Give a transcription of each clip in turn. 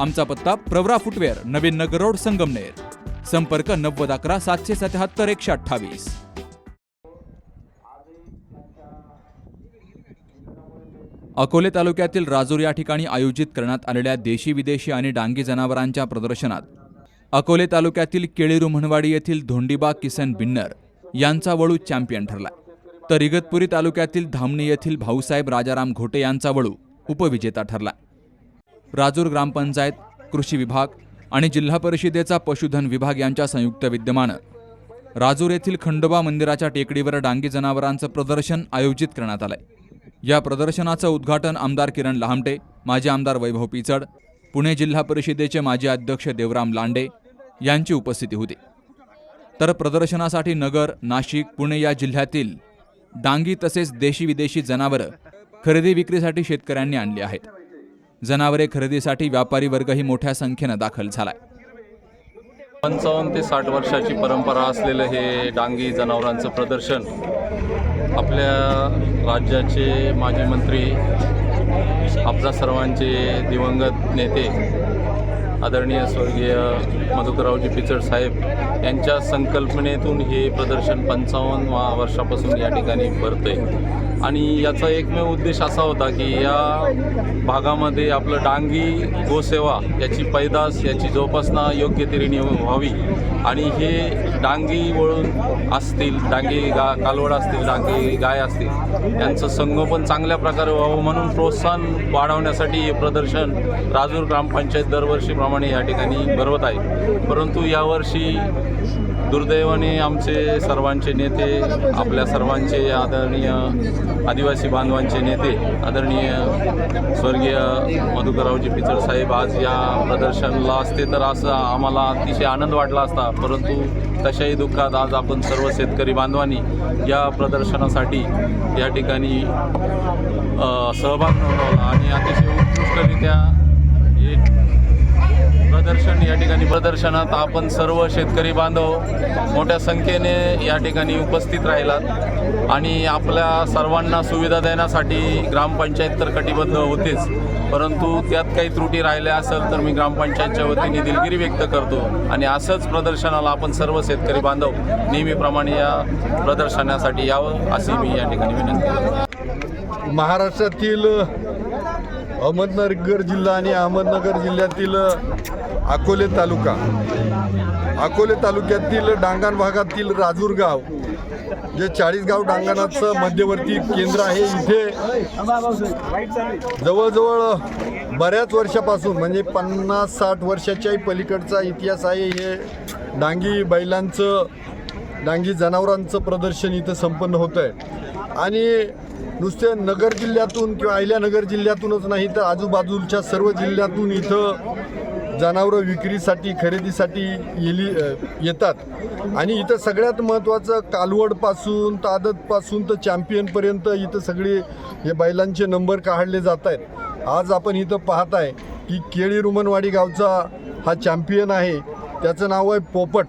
आमचा पत्ता Pravara footwear Navin Nagar road Sangamner. संपर्क नव्वद अकरा सातशे सत्याहत्तर एकशे अठ्ठावीस. अकोले तालुक्यातील राजूर या ठिकाणी आयोजित करण्यात आलेल्या देशी विदेशी आणि डांगी जनावरांच्या प्रदर्शनात अकोले तालुक्यातील केळीरू म्हणवाडी येथील धोंडीबा किसन बिन्नर यांचा वळू चॅम्पियन ठरला तर इगतपुरी तालुक्यातील धामणी येथील भाऊसाहेब राजाराम घोटे यांचा वळू उपविजेता ठरला राजूर ग्रामपंचायत कृषी विभाग आणि जिल्हा परिषदेचा पशुधन विभाग यांच्या संयुक्त विद्यमानं. राजूर येथील खंडोबा मंदिराच्या टेकडीवर डांगी जनावरांचं प्रदर्शन आयोजित करण्यात आलंय. या प्रदर्शनाचं उद्घाटन आमदार किरण लहामटे माजी आमदार वैभव पिचड पुणे जिल्हा परिषदेचे माजी अध्यक्ष देवराम लांडे यांची उपस्थिती होती. तर प्रदर्शनासाठी नगर नाशिक पुणे या जिल्ह्यातील डांगी तसेच देशी विदेशी जनावरं खरेदी विक्रीसाठी शेतकऱ्यांनी आणली आहेत. जनावरे खरेदीसाठी व्यापारी वर्गही मोठ्या संख्येनं दाखल झालाय. पंचावन्न ते साठ वर्षाची परंपरा असलेलं हे डांगी जनावरांचं प्रदर्शन आपल्या राज्याचे माजी मंत्री आपल्या सर्वांचे दिवंगत नेते आदरणीय स्वर्गीय मधुकररावजी पिचड साहेब यांच्या संकल्पनेतून हे प्रदर्शन पंचावन्न वर्षापासून या ठिकाणी भरतंय. आणि याचा एकमेव उद्देश असा होता की या भागामध्ये आपलं डांगी गोसेवा याची पैदास याची जोपासना योग्य तऱ्हेने व्हावी. आणि हे डांगी वळून असतील डांगी गा कालवड असतील डांगी गाय असतील यांचं संगोपन चांगल्या प्रकारे व्हावं म्हणून प्रोत्साहन वाढवण्यासाठी हे प्रदर्शन राजूर ग्रामपंचायत दरवर्षीप्रमाणे या ठिकाणी भरवत आहे. परंतु यावर्षी दुर्दैवाने आमचे सर्वांचे नेते आपल्या सर्वांचे आदरणीय आदिवासी बांधवांचे नेते आदरणीय स्वर्गीय मधुकररावजी पिचड साहेब आज या प्रदर्शनाला असते तर असं आम्हाला अतिशय आनंद वाटला असता. परंतु तशाही दुःखात आज आपण सर्व शेतकरी बांधवांनी या प्रदर्शनासाठी या ठिकाणी सहभाग नोंदवला आणि अतिशय उत्कृष्टरित्या प्रदर्शन या ठिकाणी प्रदर्शनात आपण सर्व शेतकरी बांधव मोठ्या संख्येने या ठिकाणी उपस्थित राहिलात. आणि आपल्या सर्वांना सुविधा देण्यासाठी ग्रामपंचायत तर कटिबद्ध होतेच परंतु त्यात काही त्रुटी राहिल्या असेल तर मी ग्रामपंचायतच्या वतीने दिलगिरी व्यक्त करतो. आणि असंच प्रदर्शनाला आपण सर्व शेतकरी बांधव नेहमीप्रमाणे या प्रदर्शनासाठी यावं अशी मी या ठिकाणी विनंती करतो. महाराष्ट्रातील अहमदनगर जिल्हा आणि अहमदनगर जिल्ह्यातील अकोले तालुका. अकोले तालुक्यातील डांगण भागातील राजूर गाव जे चाळीसगाव डांगणाचं मध्यवर्ती केंद्र आहे इथे जवळजवळ बऱ्याच वर्षापासून म्हणजे पन्नास साठ वर्षाच्याही पलीकडचा इतिहास आहे. हे डांगी बैलांचं डांगी जनावरांचं प्रदर्शन इथं संपन्न होतं आहे आणि नुसते नगर जिल्ह्यातून किंवा अहिल्यानगर जिल्ह्यातूनच नाही तर आजूबाजूच्या सर्व जिल्ह्यातून इथं जनावरं विक्रीसाठी खरेदीसाठी येली येतात. आणि इथं सगळ्यात महत्त्वाचं कालवडपासून तादतपासून तर चॅम्पियनपर्यंत इथं सगळे हे बैलांचे नंबर काढले जात आहेत. आज आपण इथं पाहत आहे की केळी रुमनवाडी गावचा हा चॅम्पियन आहे. त्याचं नाव आहे पोपट.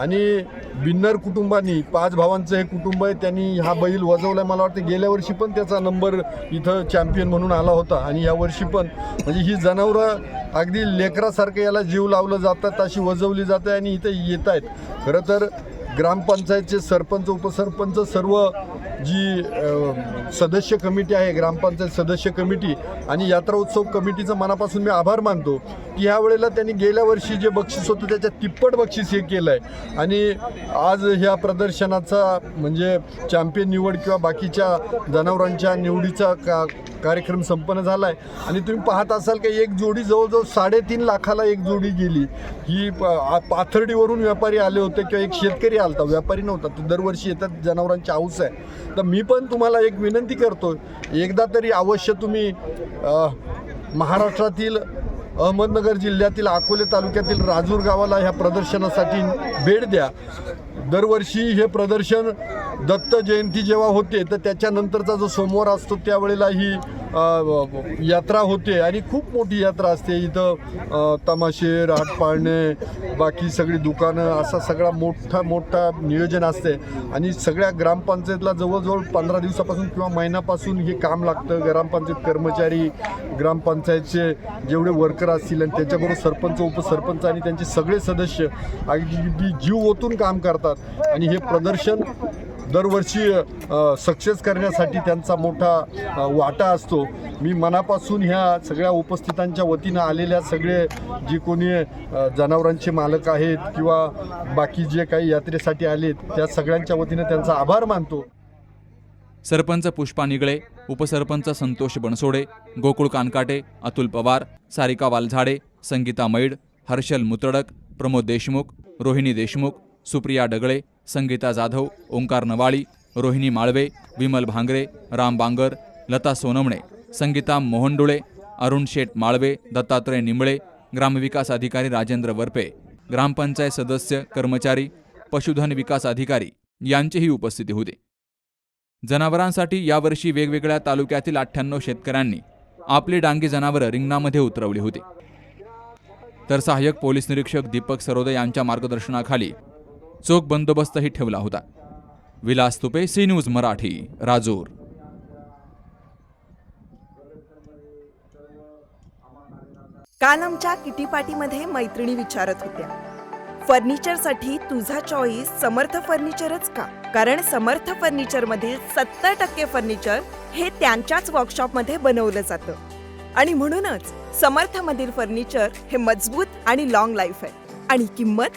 आणि बिन्नर कुटुंबानी पाच भावांचं हे कुटुंब आहे त्यांनी हा बैल वजवला मला वाटतं गेल्या वर्षी पण त्याचा नंबर इथं चॅम्पियन म्हणून आला होता. आणि या वर्षी पण. म्हणजे ही जनावरं अगदी लेकरासारखं याला जीव लावलं जातात अशी वजवली जाते आणि इथं येत आहेत खरं तर ग्रामपंचायतचे सरपंच उपसरपंच सर्व जी सदस्य कमिटी आहे ग्रामपंचायत सदस्य कमिटी आणि यात्रा उत्सव कमिटीचं मनापासून मी आभार मानतो की ह्या वेळेला त्यांनी गेल्या वर्षी जे बक्षीस होतं त्याच्या तिप्पट बक्षीस हे केलं आहे आणि आज ह्या प्रदर्शनाचा म्हणजे चॅम्पियन निवड किंवा बाकीच्या जनावरांच्या निवडीचा का कार्यक्रम संपन्न झाला आहे आणि तुम्ही पाहत असाल की एक जोडी जवळजवळ साडेतीन लाखाला एक जोडी गेली. ही प- आ- पाथर्डीवरून व्यापारी आले होते किंवा एक शेतकरी आला होता व्यापारी नव्हता ते दरवर्षी येतात जनावरांची हाऊस आहे. तर मी पण तुम्हाला एक विनंती करतो एकदा तरी अवश्य तुम्ही महाराष्ट्रातील अहमदनगर जिल्ह्यातील अकोले तालुक्यातील राजूर गावाला ह्या प्रदर्शनासाठी भेट द्या. दरवर्षी हे प्रदर्शन दत्त जयंती जेव्हा होते तर त्याच्यानंतरचा जो सोमवार असतो त्यावेळेला ही यात्रा होते आणि खूप मोठी यात्रा असते. इथं तमाशे राट पाळणे बाकी सगळी दुकानं असा सगळा मोठा मोठा नियोजन असते. आणि सगळ्या ग्रामपंचायतला जवळजवळ पंधरा दिवसापासून किंवा महिन्यापासून हे काम लागतं. ग्रामपंचायत कर्मचारी ग्रामपंचायतचे जेवढे वर्कर असतील आणि त्याच्याबरोबर सरपंच उपसरपंच आणि त्यांचे सगळे सदस्य अगदी जीव ओतून काम करतात. आणि हे प्रदर्शन दरवर्षी सक्सेस करण्यासाठी त्यांचा मोठा वाटा असतो. मी मनापासून ह्या सगळ्या उपस्थितांच्या वतीनं आलेल्या सगळे जे कोणी जनावरांचे मालक आहेत किंवा बाकी जे काही यात्रेसाठी आलेत त्या सगळ्यांच्या वतीनं त्यांचा आभार मानतो. सरपंच पुष्पा निगळे उपसरपंच संतोष बनसोडे गोकुळ कानकाटे अतुल पवार सारिका वालझाडे संगीता मैड हर्षल मुतडक प्रमोद देशमुख रोहिणी देशमुख सुप्रिया डगळे संगीता जाधव ओंकार नवाळी रोहिणी माळवे विमल भांगरे राम बांगर लता सोनमणे संगीता मोहनडुळे अरुण शेठ माळवे दत्तात्रय निंबळे ग्रामविकास अधिकारी राजेंद्र वरपे ग्रामपंचायत सदस्य कर्मचारी पशुधन विकास अधिकारी यांचीही उपस्थिती होती. जनावरांसाठी यावर्षी वेगवेगळ्या तालुक्यातील अठ्ठ्याण्णव शेतकऱ्यांनी आपली डांगी जनावरं रिंगणामध्ये उतरवली होती. तर सहाय्यक पोलीस निरीक्षक दीपक सरोदे यांच्या मार्गदर्शनाखाली चोख बंदोबस्तही ठेवला होता. Vilas Tupe C news Marathi Rajur. काल आमच्या किटी पार्टीमध्ये मैत्रिणी विचारत होत्या. फर्निचरसाठी तुझा चॉईस समर्थ फर्निचरच का? कारण समर्थ फर्निचर मधील सत्तर टक्के फर्निचर हे त्यांच्याच वर्कशॉपमध्ये बनवलं जातं. आणि म्हणूनच समर्थ मधील फर्निचर हे मजबूत आणि लॉंग लाईफ आहे. आणि किंमत?